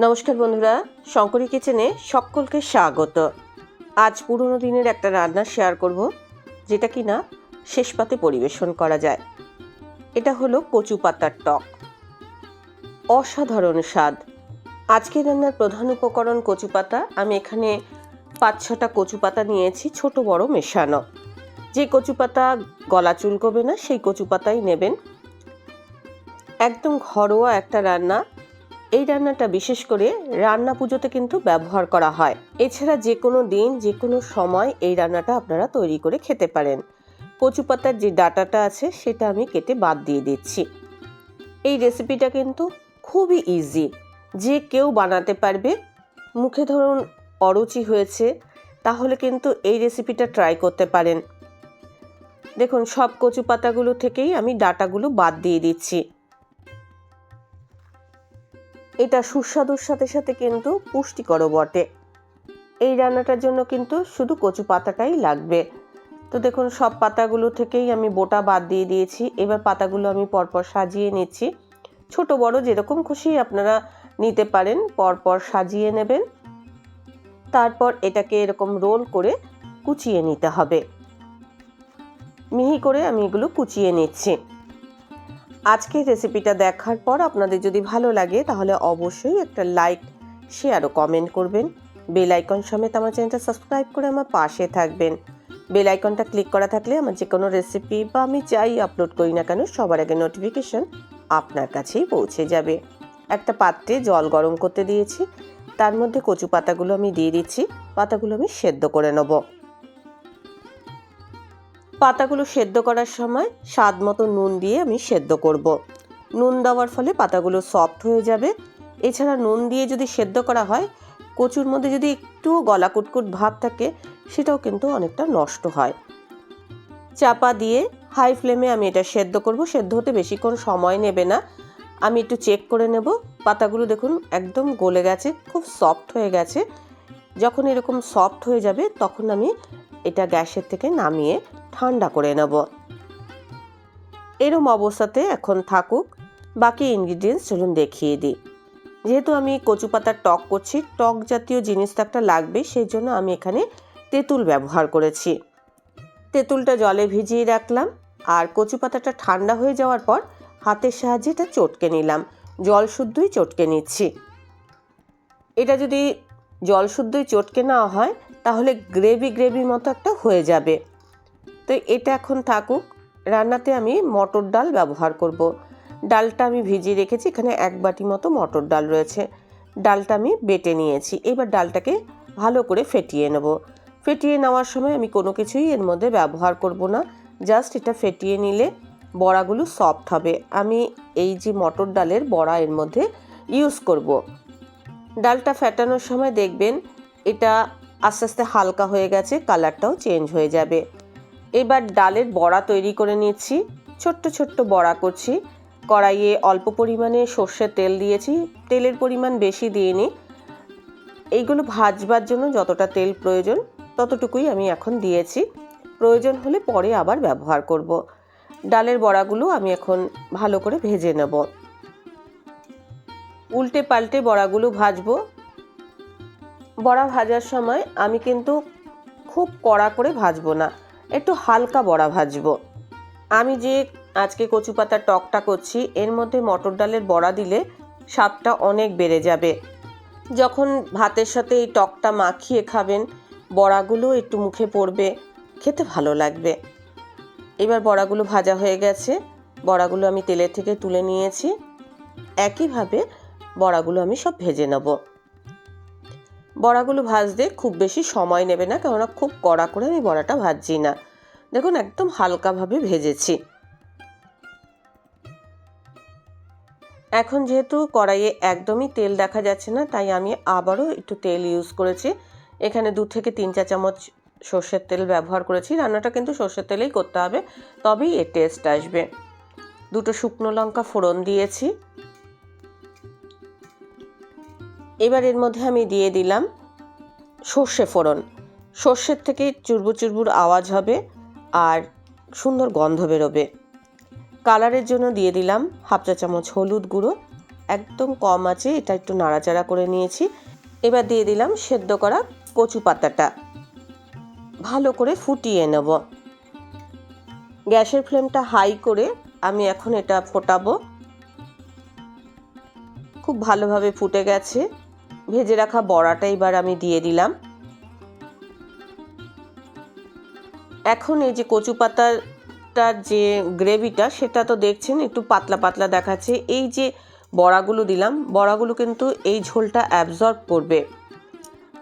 নমস্কার বন্ধুরা, শঙ্করী কিচেনে সকলকে স্বাগত। আজ পুরনো দিনের একটা রান্না শেয়ার করব, যেটা কি না শেষ পাতে পরিবেশন করা যায়। এটা হলো কচু পাতার টক। অসাধারণ স্বাদ। আজকের রান্নার প্রধান উপকরণ কচু পাতা। আমি এখানে পাঁচ ছটা কচু পাতা নিয়েছি, ছোট বড় মেশানো। যে কচু পাতা গলা চুলকবে না, সেই কচু পাতাই নেবেন। একদম ঘরোয়া একটা রান্না। এই রান্নাটা বিশেষ করে রান্না পুজোতে কিন্তু ব্যবহার করা হয়। এছাড়া যে কোনো দিন যে কোনো সময় এই রান্নাটা আপনারা তৈরি করে খেতে পারেন। কচু পাতার যে ডাটাটা আছে, সেটা আমি কেটে বাদ দিয়ে দিচ্ছি। এই রেসিপিটা কিন্তু খুবই ইজি যে কেউ বানাতে পারবে, মুখে ধরুন অরুচি হয়েছে, তাহলে কিন্তু এই রেসিপিটা ট্রাই করতে পারেন। দেখুন, সব কচু পাতাগুলো থেকেই আমি ডাটাগুলো বাদ দিয়ে দিচ্ছি। এটা সুস্বাদুর সাথে সাথে কিন্তু পুষ্টিকরও বটে। এই রান্নাটার জন্য কিন্তু শুধু কচু পাতাটাই লাগবে। তো দেখুন, সব পাতাগুলো থেকেই আমি বোটা বাদ দিয়ে দিয়েছি। এবার পাতাগুলো আমি পরপর সাজিয়ে নিচ্ছি। ছোট, বড়, যেরকম খুশি আপনারা নিতে পারেন, পরপর সাজিয়ে নেবেন। তারপর এটাকে এরকম রোল করে কুচিয়ে নিতে হবে। মিহি করে আমি এগুলো কুচিয়ে নিচ্ছি। আজকের রেসিপিটা দেখার পর আপনাদের যদি ভালো লাগে, তাহলে অবশ্যই একটা লাইক শেয়ার ও কমেন্ট করবেন। বেল আইকন সমেত আমার চ্যানেলটা সাবস্ক্রাইব করে আমার পাশে থাকবেন। বেল আইকনটা ক্লিক করা থাকলে আমার যে কোনো রেসিপি বা আমি যাই আপলোড করি না কেন, সবার আগে নোটিফিকেশন আপনার কাছেই পৌঁছে যাবে। একটা পাত্রে জল গরম করতে দিয়েছি, তার মধ্যে কচু পাতাগুলো আমি দিয়ে দিচ্ছি, পাতাগুলো আমি সেদ্ধ করে নেব। পাতাগুলো সেদ্ধ করার সময় স্বাদ মতো নুন দিয়ে আমি সেদ্ধ করব। নুন দেওয়ার ফলে পাতাগুলো সফট হয়ে যাবে। এছাড়া নুন দিয়ে যদি সেদ্ধ করা হয়, কচুর মধ্যে যদি একটু গলা কুটকুট ভাব থাকে, সেটাও কিন্তু অনেকটা নষ্ট হয়। চাপা দিয়ে হাই ফ্লেমে আমি এটা সেদ্ধ করব। সেদ্ধ হতে বেশিক্ষণ সময় নেবে না। আমি একটু চেক করে নেব। পাতাগুলো দেখুন একদম গলে গেছে, খুব সফট হয়ে গেছে। যখন এরকম সফট হয়ে যাবে, তখন আমি এটা গ্যাসের থেকে নামিয়ে ঠান্ডা করে নেব। এরম অবস্থাতে এখন থাকুক। বাকি ইনগ্রিডিয়েন্টস চলুন দেখিয়ে দিই। যেহেতু আমি কচু পাতার টক করছি, টক জাতীয় জিনিস তো একটা লাগবে সেই জন্য আমি এখানে তেঁতুল ব্যবহার করেছি। তেঁতুলটা জলে ভিজিয়ে রাখলাম আর কচু পাতাটা ঠান্ডা হয়ে যাওয়ার পর হাতের সাহায্যে এটা চটকে নিলাম। জল শুদ্ধই চটকে নিচ্ছি। এটা যদি জল শুদ্ধই চটকে নেওয়া হয়, তাহলে গ্রেভি গ্রেভি মতো একটা হয়ে যাবে। তো এটা এখন থাকুক, রান্নাতে আমি মটর ডাল ব্যবহার করব। ডালটা আমি ভিজিয়ে রেখেছি, এখানে এক বাটি মতো মটর ডাল রয়েছে ডালটা আমি বেটে নিয়েছি, এবার ডালটাকে ভালো করে ফেটিয়ে নেব ফেটিয়ে নেওয়ার সময় আমি কোনো কিছুই এর মধ্যে ব্যবহার করব না, জাস্ট এটা ফেটিয়ে নিলে বড়াগুলো সফট হবে আমি এই যে মটর ডালের বড়া এর মধ্যে ইউজ করব। ডালটা ফেটানোর সময় দেখবেন এটা আস্তে আস্তে হালকা হয়ে গেছে কালারটাও চেঞ্জ হয়ে যাবে এবার ডালের বড়া তৈরি করে নিচ্ছি ছোট্ট ছোট্ট বড়া করছি। কড়াইয়ে অল্প পরিমাণে সর্ষের তেল দিয়েছি। তেলের পরিমাণ বেশি দিইনি। এইগুলো ভাজবার জন্য যতটা তেল প্রয়োজন ততটুকুই আমি এখন দিয়েছি। প্রয়োজন হলে পরে আবার ব্যবহার করব। ডালের বড়াগুলো আমি এখন ভালো করে ভেজে নেব। উল্টে পাল্টে বড়াগুলো ভাজবো। বড়া ভাজার সময় আমি কিন্তু খুব কড়া করে ভাজবো না। একটু হালকা বড়া ভাজবো। আমি যে আজকে কচু পাতার টকটা করছি, এর মধ্যে মটর ডালের বড়া দিলে স্বাদটা অনেক বেড়ে যাবে। যখন ভাতের সাথে এই টকটা মাখিয়ে খাবেন, বড়াগুলো একটু মুখে পড়বে, খেতে ভালো লাগবে। এবার বড়াগুলো ভাজা হয়ে গেছে। বড়াগুলো আমি তেলের থেকে তুলে নিয়েছি। একইভাবে বড়াগুলো আমি সব ভেজে নেব। বড়াগুলো ভাজতে খুব বেশি সময় নেবে না, কেননা খুব কড়া করে আমি বড়াটা ভাজছি না। দেখুন, একদম হালকাভাবে ভেজেছি। এখন যেহেতু কড়াইয়ে একদমই তেল দেখা যাচ্ছে না, তাই আমি আবারও একটু তেল ইউজ করেছি। এখানে দু থেকে তিন চা চামচ সর্ষের তেল ব্যবহার করেছি। রান্নাটা কিন্তু সর্ষের তেলেই করতে হবে, তবেই এর টেস্ট আসবে। দুটো শুকনো লঙ্কা ফোড়ন দিয়েছি। এবার এর মধ্যে আমি দিয়ে দিলাম সর্ষে ফোড়ন। সর্ষের থেকে চুরবুর চুরবুর আওয়াজ হবে আর সুন্দর গন্ধ বেরোবে। কালারের জন্য দিয়ে দিলাম হাফ চা চামচ হলুদ গুঁড়ো। একদম কম আছে, এটা একটু নাড়াচাড়া করে নিয়েছি। এবার দিয়ে দিলাম সেদ্ধ করা কচু পাতাটা। ভালো করে ফুটিয়ে নেব। গ্যাসের ফ্লেমটা হাই করে আমি এখন এটা ফোটাবো। খুব ভালোভাবে ফুটে গেছে। ভেজে রাখা বড়াটা এবার আমি দিয়ে দিলাম। এখন এই যে কচু পাতাটার যে গ্রেভিটা, সেটা তো দেখছেন, একটু পাতলা পাতলা দেখাচ্ছে। এই যে বড়াগুলো দিলাম, বড়াগুলো কিন্তু এই ঝোলটা অ্যাবজর্ব করবে।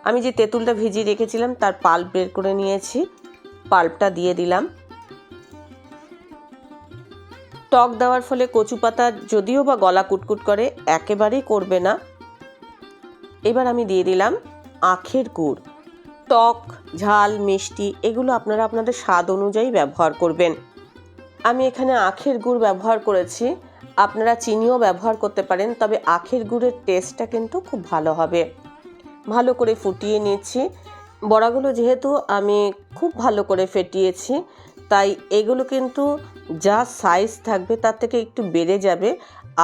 আমি যে তেঁতুলটা ভিজিয়ে রেখেছিলাম, তার পাল্প বের করে নিয়েছি। পাল্পটা দিয়ে দিলাম। টক দেওয়ার ফলে কচু পাতা যদিও বা গলা কুটকুট করে, একেবারেই করবে না। এবার আমি দিয়ে দিলাম আখের গুড়। টক, ঝাল, মিষ্টি এগুলো আপনারা আপনাদের স্বাদ অনুযায়ী ব্যবহার করবেন। আমি এখানে আখের গুড় ব্যবহার করেছি। আপনারা চিনিও ব্যবহার করতে পারেন, তবে আখের গুড়ের টেস্টটা কিন্তু খুব ভালো হবে। ভালো করে ফুটিয়ে নিচ্ছি বড়াগুলো যেহেতু আমি খুব ভালো করে ফেটিয়েছি, তাই এগুলো কিন্তু যা সাইজ থাকবে তার থেকে একটু বেড়ে যাবে।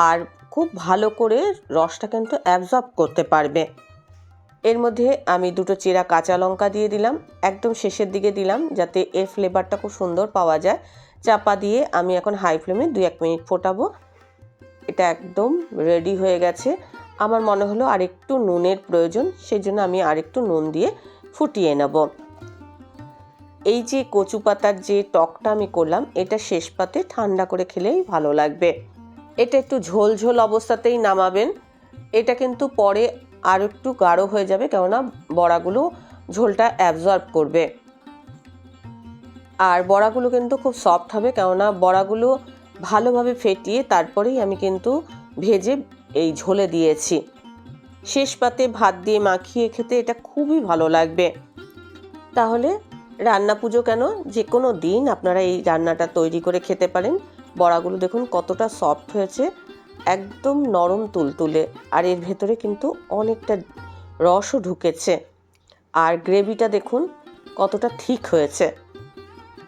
আর খুব ভালো করে রসটা কিন্তু অ্যাবজর্ব করতে পারবে। এর মধ্যে আমি দুটো চেরা কাঁচা লঙ্কা দিয়ে দিলাম, একদম শেষের দিকে দিলাম যাতে এর ফ্লেভারটা খুব সুন্দর পাওয়া যায়। চাপা দিয়ে আমি এখন হাই ফ্লেমে দু এক মিনিট ফোটাবো। এটা একদম রেডি হয়ে গেছে। আমার মনে হলো আরেকটু নুনের প্রয়োজন সেই জন্য আমি আরেকটু নুন দিয়ে ফুটিয়ে নেব। এই যে কচু পাতার যে টকটা আমি করলাম, এটা শেষ পাতে ঠান্ডা করে খেলেই ভালো লাগবে। এটা একটু ঝোল ঝোল অবস্থাতেই নামাবেন। এটা কিন্তু পরে আর একটু গাঢ় হয়ে যাবে, কেননা বড়াগুলো ঝোলটা অ্যাবজর্ব করবে। আর বড়াগুলো কিন্তু খুব সফট হবে, কেননা বড়াগুলো ভালোভাবে ফেটিয়ে তারপরেই আমি কিন্তু ভেজে এই ঝোলে দিয়েছি। শেষ পাতে ভাত দিয়ে মাখিয়ে খেতে এটা খুবই ভালো লাগবে। তাহলে রান্না পুজো কেন? যে কোনো দিন আপনারা এই রান্নাটা তৈরি করে খেতে পারেন। বড়াগুলো দেখুন, কতটা সফট হয়েছে, একদম নরম তুলতুলে, আর এর ভেতরে কিন্তু অনেকটা রসও ঢুকেছে। আর গ্রেভিটা দেখুন, কতটা ঠিক হয়েছে।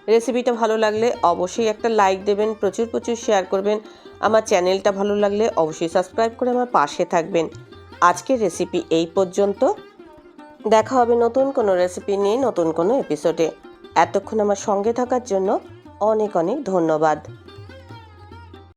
রেসিপিটা ভালো লাগলে অবশ্যই একটা লাইক দেবেন, প্রচুর প্রচুর শেয়ার করবেন। আমার চ্যানেলটা ভালো লাগলে অবশ্যই সাবস্ক্রাইব করে আমার পাশে থাকবেন। আজকের রেসিপি এই পর্যন্ত। দেখা হবে নতুন কোনো রেসিপি নিয়ে নতুন কোনো এপিসোডে এতক্ষণ আমার সঙ্গে থাকার জন্য অনেক অনেক ধন্যবাদ।